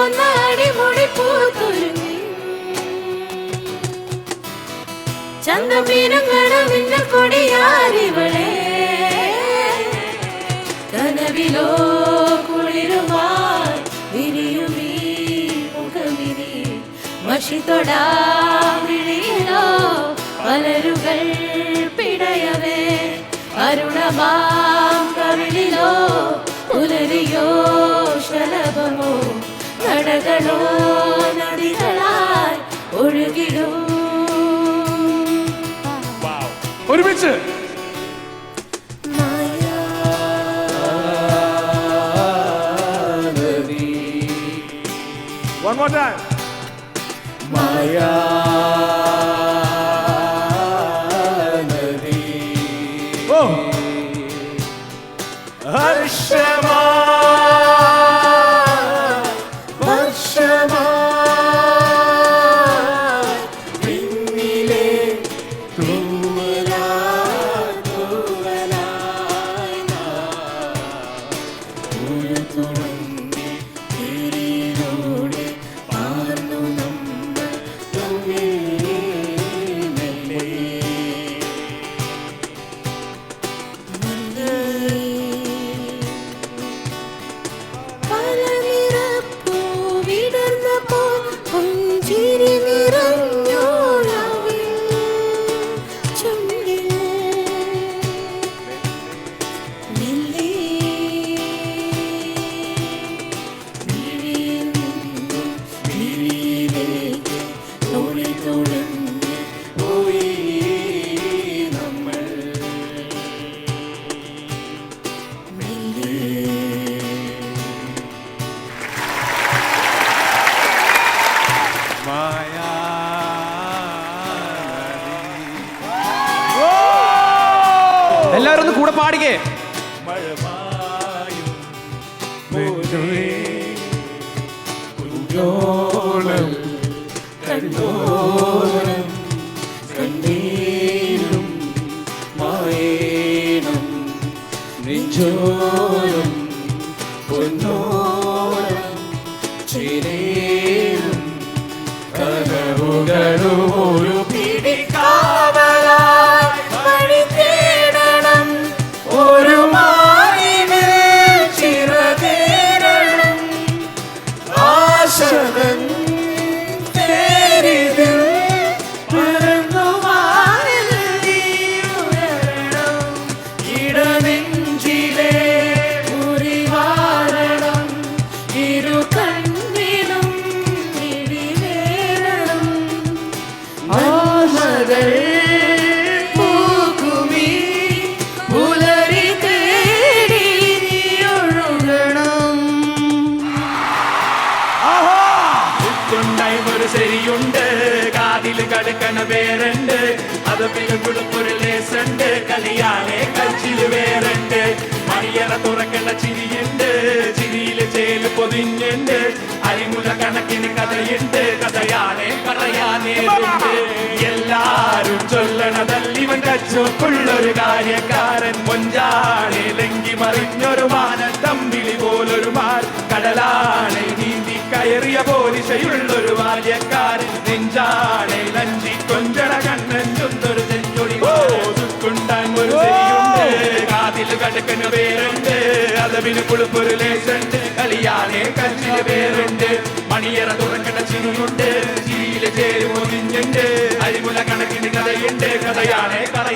കഴിക്കൊന്ന അടിമുടി പൂത്തുരുങ്ങി. ചന്തമീനങ്ങളും മിന്ന കൊടിയാരിവളെ കനവിലോ കുളിരുമായി വിരിയുമീ മുഖമിരി മഷി തൊടാമിഴിയിലോ പലരുകൾ പിടയവേ. അരുണമാം കവിളിലോ പുലരിയോ ശലഭമോ. നടകളോ നദികളായി ഒഴുകിടും. ഒരുമിച്ച്. One more time. Oh. ഹർഷമാ Guru Tumai പാടിക്കേ. കണ്ടീരും മായേണം പൊന്നോളം ചേരേലും കാതിൽ കടക്കണ പേരുണ്ട്. അത് പിഴക്കുടുപ്പൊരു ലേസുണ്ട്. കളിയാണെ കച്ചിൽ വേറുണ്ട്. മണിയറ തുറക്കണ ചിരിയുണ്ട്. ചിരിയിൽ ചേൽ പൊതിഞ്ഞുണ്ട്. അരിമുല കണക്കിന് കഥയുണ്ട്. കഥയാണെ പറയാനേതുണ്ട് എല്ലാരും ചൊല്ലണതല്ലിവൻ കച്ചോക്കുള്ളൊരു കാര്യക്കാരൻ. മൊഞ്ചാണെ ലങ്കി മറിഞ്ഞൊരു മാന തമ്മിളി പോലൊരു മാർ. കടലാണെ കയറിയ പോലിശയുള്ളൊരു ബാല്യക്കാരൻ നെഞ്ചാടെ നഞ്ചി കൊഞ്ചട കണ്ണൊരു നെഞ്ചൊടി ഓതുക്കുണ്ടാൻ ഒരു കാതിൽ കടക്കുന്ന പേരുണ്ട്. അതവിന് കുളിപ്പൊരു ലേശുണ്ട്. കളിയാനെ കല്ലിന് പേരുണ്ട്. മണിയറ തുറക്കണ ചിരിയുണ്ട്. ചിരിയിലെ ചേരുമോ പൊതിഞ്ഞുണ്ട് അരിമുല കണക്കിന് കഥയുണ്ട്. കഥയാണെ കഥ